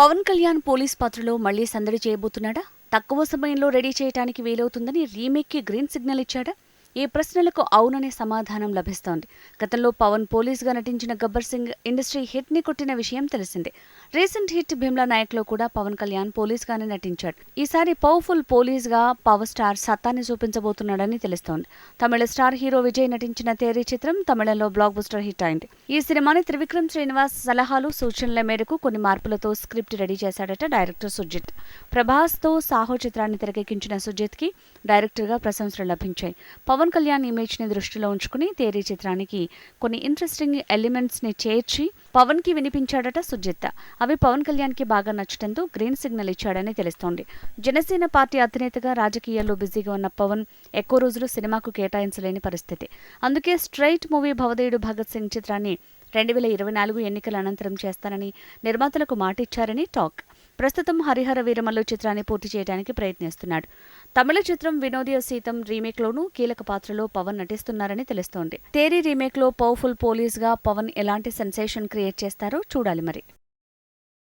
Pawan Kalyan police పాత్రలో మళ్ళీ సందడి చేయబోతున్నాడా? తక్కువ సమయంలో రెడీ చేయడానికి వీలవుతుందని రీమేక్కి గ్రీన్ సిగ్నల్ ఇచ్చాడా? ఈ ప్రశ్నలకు అవుననే సమాధానం లభిస్తోంది. గతంలో పవన్ పోలీస్గా నటించిన గబ్బర్ సింగ్ ఇండస్ట్రీ హిట్ని కొట్టిన విషయం తెలిసిందే. రీసెంట్ హిట్ భీమ్లా నాయక్లో కూడా పవన్ కళ్యాణ్ పోలీస్గానే నటించాడు. ఈసారి పవర్ఫుల్ పోలీస్గా పవర్ స్టార్ సత్తాని చూపించబోతున్నాడని తెలుస్తోంది. తమిళ స్టార్ హీరో విజయ్ నటించిన తేరీ చిత్రం తమిళంలో బ్లాక్ బస్టర్ హిట్ అయింది. ఈ సినిమాని త్రివిక్రమ్ శ్రీనివాస్ సలహాలు సూచనల మేరకు కొన్ని మార్పులతో స్క్రిప్ట్ రెడీ చేశాడట డైరెక్టర్ సుజిత్. ప్రభాస్తో సాహో చిత్రాన్ని తెరకెక్కించిన సుజిత్కి డైరెక్టర్గా ప్రశంసలు లభించాయి. పవన్ పవన్ కళ్యాణ్ ఇమేజ్ని దృష్టిలో ఉంచుకుని తేరీ చిత్రానికి కొన్ని ఇంట్రెస్టింగ్ ఎలిమెంట్స్ని చేర్చి పవన్కి వినిపించాడట సుజిత్. అవి పవన్ కళ్యాణ్కి బాగా నచ్చడంతో గ్రీన్ సిగ్నల్ ఇచ్చాడని తెలుస్తోంది. జనసేన పార్టీ అధినేతగా రాజకీయాల్లో బిజీగా ఉన్న పవన్ ఎక్కువ రోజులు సినిమాకు కేటాయించలేని పరిస్థితి. అందుకే స్ట్రైట్ మూవీ భవదేయుడు భగత్ సింగ్ చిత్రాన్ని రెండు వేల ఇరవై నాలుగు ఎన్నికల అనంతరం చేస్తానని నిర్మాతలకు మాటిచ్చారని టాక్. ప్రస్తుతం హరిహర వీరమల్లు చిత్రాన్ని పూర్తి చేయడానికి ప్రయత్నిస్తున్నాడు. తమిళ చిత్రం వినోదీయ సీతం రీమేక్లోనూ కీలక పాత్రలో పవన్ నటిస్తున్నారని తెలుస్తోంది. తేరీ రీమేక్లో పవర్ఫుల్ పోలీస్గా పవన్ ఎలాంటి సెన్సేషన్ క్రియేట్ చేస్తారో చూడాలి మరి.